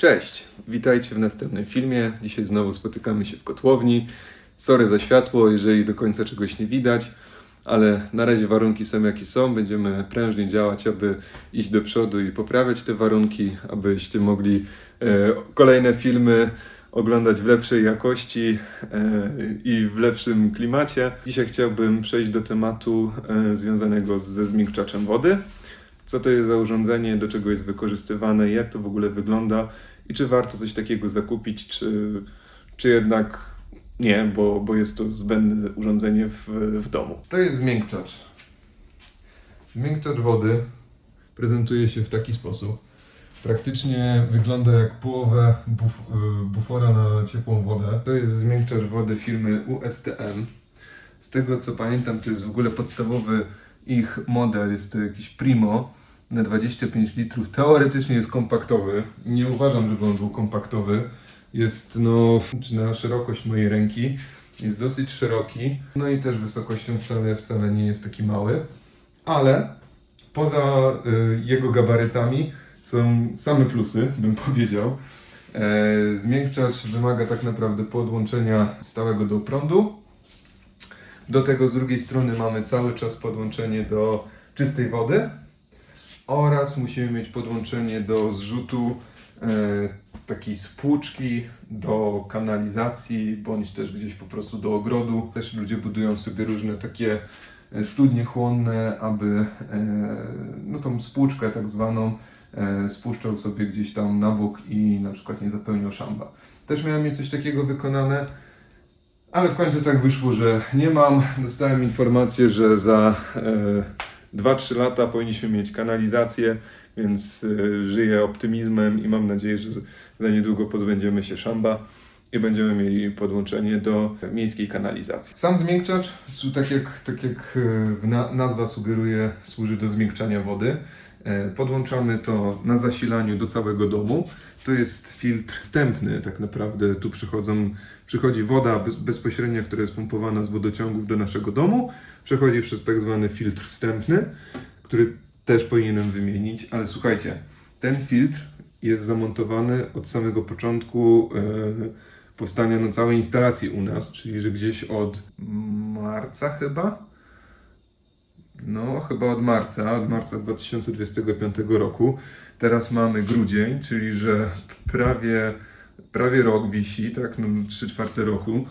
Cześć, witajcie w następnym filmie. Dzisiaj znowu spotykamy się w kotłowni. Sorry za światło, jeżeli do końca czegoś nie widać, ale na razie warunki są jakie są. Będziemy prężnie działać, aby iść do przodu i poprawiać te warunki, abyście mogli e, kolejne filmy oglądać w lepszej jakości e, i w lepszym klimacie. Dzisiaj chciałbym przejść do tematu e, związanego ze zmiękczaczem wody co to jest za urządzenie, do czego jest wykorzystywane, jak to w ogóle wygląda i czy warto coś takiego zakupić, czy, czy jednak nie, bo, bo jest to zbędne urządzenie w, w domu. To jest zmiękczacz. Zmiękczacz wody prezentuje się w taki sposób. Praktycznie wygląda jak połowę buf, y, bufora na ciepłą wodę. To jest zmiękczacz wody firmy USTM. Z tego co pamiętam, to jest w ogóle podstawowy ich model, jest to jakiś Primo na 25 litrów. Teoretycznie jest kompaktowy. Nie uważam, żeby on był kompaktowy. Jest no, na szerokość mojej ręki. Jest dosyć szeroki. No i też wysokością wcale, wcale nie jest taki mały. Ale poza y, jego gabarytami są same plusy, bym powiedział. E, zmiękczacz wymaga tak naprawdę podłączenia stałego do prądu. Do tego z drugiej strony mamy cały czas podłączenie do czystej wody oraz musimy mieć podłączenie do zrzutu e, takiej spłuczki do kanalizacji bądź też gdzieś po prostu do ogrodu. Też ludzie budują sobie różne takie e, studnie chłonne, aby e, no tą spłuczkę tak zwaną e, spuszczał sobie gdzieś tam na bok i na przykład nie zapełniał szamba. Też miałem mieć coś takiego wykonane, ale w końcu tak wyszło, że nie mam. Dostałem informację, że za 2-3 lata powinniśmy mieć kanalizację, więc e, żyję optymizmem i mam nadzieję, że za niedługo pozbędziemy się szamba i będziemy mieli podłączenie do miejskiej kanalizacji. Sam zmiękczacz, tak jak, tak jak na, nazwa sugeruje, służy do zmiękczania wody. E, Podłączamy to na zasilaniu do całego domu. To jest filtr wstępny, tak naprawdę. Tu przychodzą, przychodzi woda bez, bezpośrednia, która jest pompowana z wodociągów do naszego domu. Przechodzi przez tak zwany filtr wstępny, który też powinienem wymienić, ale słuchajcie, ten filtr jest zamontowany od samego początku e, powstania no, całej instalacji u nas, czyli że gdzieś od marca chyba, no, chyba od marca, od marca 2025 roku. Teraz mamy grudzień, czyli że prawie, prawie rok wisi, tak, no 3 czwarte roku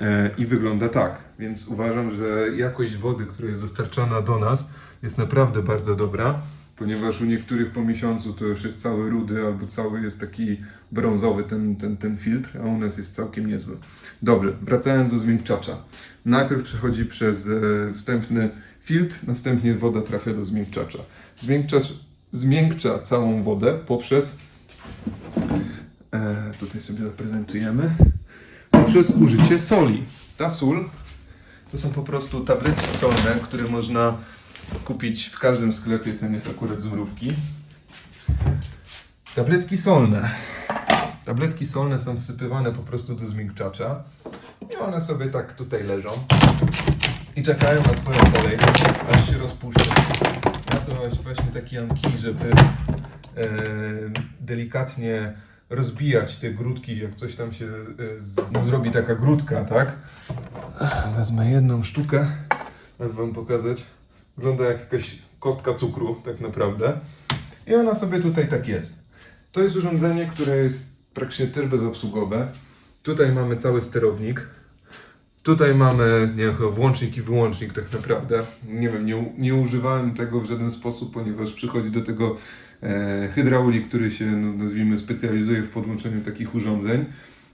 e, i wygląda tak. Więc uważam, że jakość wody, która jest dostarczana do nas jest naprawdę bardzo dobra, ponieważ u niektórych po miesiącu to już jest cały rudy albo cały jest taki brązowy ten, ten, ten filtr, a u nas jest całkiem niezły. Dobrze, wracając do zmiękczacza. Najpierw przechodzi przez e, wstępny filtr, następnie woda trafia do zmiękczacza. Zmiękczacz zmiękcza całą wodę poprzez, e, tutaj sobie zaprezentujemy, poprzez użycie soli. Ta sól to są po prostu tabletki solne, które można kupić w każdym sklepie, ten jest akurat z mrówki. Tabletki solne. Tabletki solne są wsypywane po prostu do zmiękczacza i one sobie tak tutaj leżą i czekają na swoją kolej, aż się rozpuszczą. Ja to weźmy taki kij, żeby e, delikatnie rozbijać te grudki, jak coś tam się e, z, no, zrobi taka grudka, tak? Wezmę jedną sztukę, żeby wam pokazać. Wygląda jak jakaś kostka cukru, tak naprawdę. I ona sobie tutaj tak jest. To jest urządzenie, które jest praktycznie też bezobsługowe. Tutaj mamy cały sterownik. Tutaj mamy, nie włącznik i wyłącznik tak naprawdę. Nie wiem, nie, nie używałem tego w żaden sposób, ponieważ przychodzi do tego e, hydraulik, który się, no, nazwijmy, specjalizuje w podłączeniu takich urządzeń.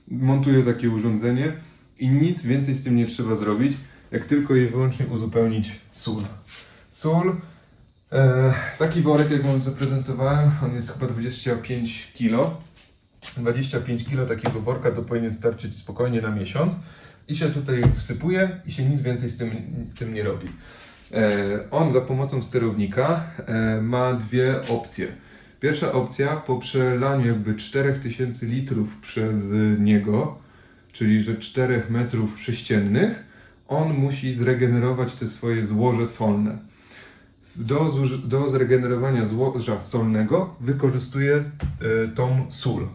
Montuje takie urządzenie i nic więcej z tym nie trzeba zrobić, jak tylko i wyłącznie uzupełnić sól. Sól, e, taki worek, jak wam zaprezentowałem, on jest chyba 25 kg. 25 kg takiego worka to powinien starczyć spokojnie na miesiąc i się tutaj wsypuje i się nic więcej z tym, tym nie robi. E, on za pomocą sterownika e, ma dwie opcje. Pierwsza opcja po przelaniu jakby 4000 litrów przez niego, czyli że 4 metrów sześciennych, on musi zregenerować te swoje złoże solne. Do, do zregenerowania złoża solnego wykorzystuje e, tą sól.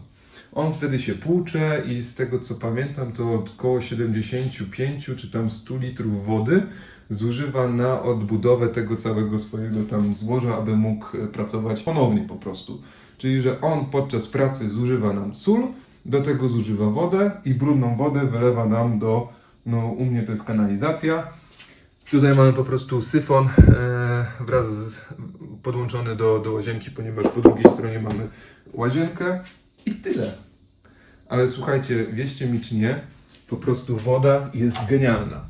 On wtedy się płucze i z tego co pamiętam, to około 75 czy tam 100 litrów wody zużywa na odbudowę tego całego swojego tam złoża, aby mógł e, pracować ponownie po prostu. Czyli, że on podczas pracy zużywa nam sól, do tego zużywa wodę i brudną wodę wylewa nam do, no u mnie to jest kanalizacja. Tutaj mamy po prostu syfon e, wraz z, podłączony do, do łazienki, ponieważ po drugiej stronie mamy łazienkę i tyle. Ale słuchajcie, wieście mi czy nie, po prostu woda jest genialna.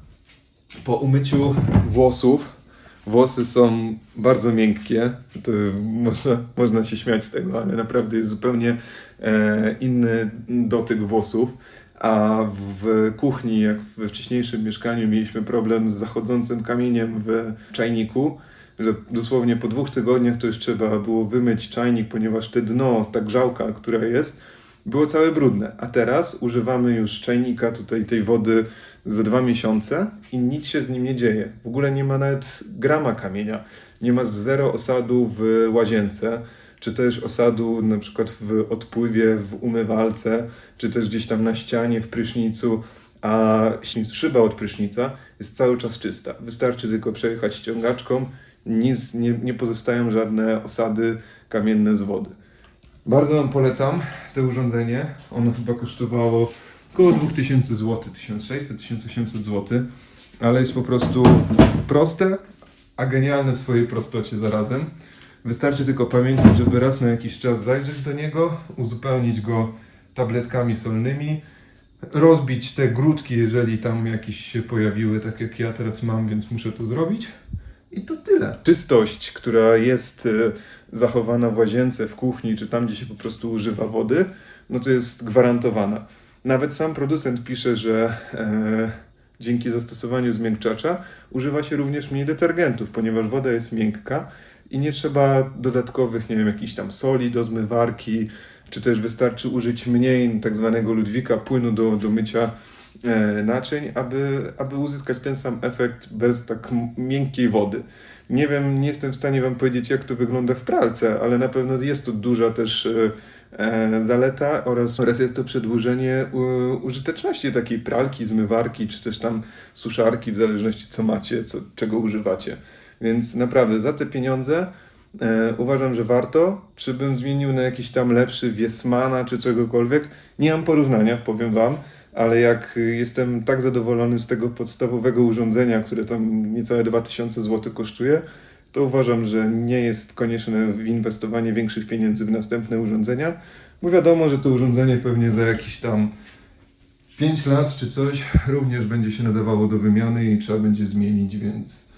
Po umyciu włosów, włosy są bardzo miękkie, to można, można się śmiać z tego, ale naprawdę jest zupełnie e, inny dotyk włosów. A w kuchni, jak we wcześniejszym mieszkaniu, mieliśmy problem z zachodzącym kamieniem w czajniku, że dosłownie po dwóch tygodniach to już trzeba było wymyć czajnik, ponieważ te dno, ta grzałka, która jest, było całe brudne. A teraz używamy już czajnika, tutaj tej wody za dwa miesiące i nic się z nim nie dzieje. W ogóle nie ma nawet grama kamienia. Nie ma zero osadu w łazience, czy też osadu na przykład w odpływie, w umywalce, czy też gdzieś tam na ścianie, w prysznicu, a szyba od prysznica jest cały czas czysta. Wystarczy tylko przejechać ściągaczką, nic, nie, nie pozostają żadne osady kamienne z wody. Bardzo Wam polecam to urządzenie. Ono chyba kosztowało około 2000 zł, 1600-1800 zł, ale jest po prostu proste, a genialne w swojej prostocie zarazem. Wystarczy tylko pamiętać, żeby raz na jakiś czas zajrzeć do niego, uzupełnić go tabletkami solnymi, rozbić te grudki, jeżeli tam jakieś się pojawiły, tak jak ja teraz mam, więc muszę to zrobić. I to tyle. Czystość, która jest e, zachowana w łazience, w kuchni, czy tam, gdzie się po prostu używa wody, no to jest gwarantowana. Nawet sam producent pisze, że e, dzięki zastosowaniu zmiękczacza używa się również mniej detergentów, ponieważ woda jest miękka i nie trzeba dodatkowych, nie wiem, jakichś tam soli do zmywarki, czy też wystarczy użyć mniej tak zwanego ludwika płynu do, do mycia e, naczyń, aby, aby uzyskać ten sam efekt bez tak miękkiej wody. Nie wiem, nie jestem w stanie Wam powiedzieć, jak to wygląda w pralce, ale na pewno jest to duża też e, e, zaleta oraz, oraz jest to przedłużenie użyteczności takiej pralki, zmywarki, czy też tam suszarki, w zależności co macie, co, czego używacie. Więc naprawdę za te pieniądze e, uważam, że warto. Czy bym zmienił na jakiś tam lepszy Wiesmana czy czegokolwiek? Nie mam porównania, powiem Wam, ale jak jestem tak zadowolony z tego podstawowego urządzenia, które tam niecałe 2000 zł kosztuje, to uważam, że nie jest konieczne inwestowanie większych pieniędzy w następne urządzenia, bo wiadomo, że to urządzenie pewnie za jakiś tam 5 lat czy coś również będzie się nadawało do wymiany i trzeba będzie zmienić, więc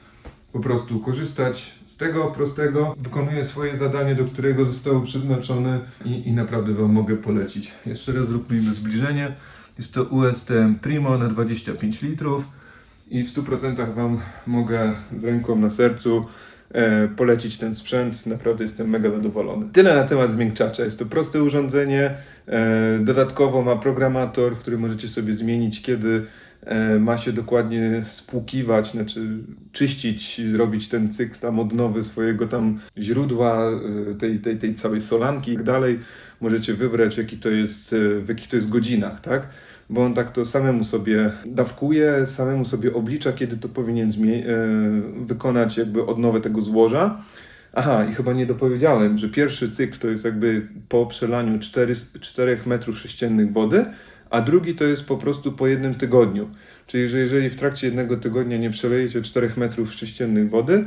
po prostu korzystać z tego prostego, wykonuje swoje zadanie, do którego zostało przeznaczone i, i naprawdę Wam mogę polecić. Jeszcze raz zróbmy zbliżenie. Jest to USTM Primo na 25 litrów i w 100% Wam mogę z ręką na sercu e, polecić ten sprzęt. Naprawdę jestem mega zadowolony. Tyle na temat zmiękczacza. Jest to proste urządzenie. E, dodatkowo ma programator, w którym możecie sobie zmienić, kiedy ma się dokładnie spłukiwać, znaczy czyścić, robić ten cykl tam odnowy swojego tam źródła, e, tej, tej, tej całej solanki i tak dalej. Możecie wybrać, jaki to jest, e, w jakich to jest godzinach, tak? Bo on tak to samemu sobie dawkuje, samemu sobie oblicza, kiedy to powinien e, wykonać jakby odnowę tego złoża. Aha, i chyba nie dopowiedziałem, że pierwszy cykl to jest jakby po przelaniu 4, 4 metrów sześciennych wody, a drugi to jest po prostu po jednym tygodniu. Czyli, że jeżeli w trakcie jednego tygodnia nie przelejecie 4 metrów sześciennych wody,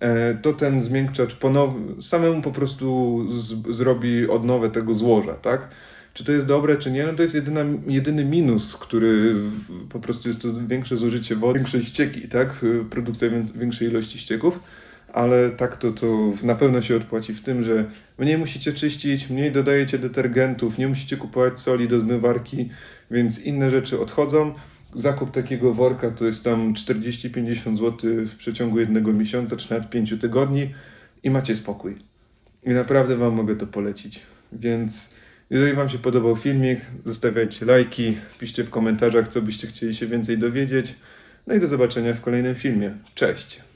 e, to ten zmiękczacz ponownie, samemu po prostu z, zrobi odnowę tego złoża, tak? Czy to jest dobre, czy nie? No to jest jedyna, jedyny minus, który w, po prostu jest to większe zużycie wody, większe ścieki, tak? Produkcja wię- większej ilości ścieków, ale tak to, to na pewno się odpłaci w tym, że mniej musicie czyścić, mniej dodajecie detergentów, nie musicie kupować soli do zmywarki, więc inne rzeczy odchodzą. Zakup takiego worka to jest tam 40-50 zł w przeciągu jednego miesiąca, czy nawet 5 tygodni i macie spokój. I naprawdę Wam mogę to polecić. Więc jeżeli Wam się podobał filmik, zostawiajcie lajki, piszcie w komentarzach, co byście chcieli się więcej dowiedzieć. No i do zobaczenia w kolejnym filmie. Cześć!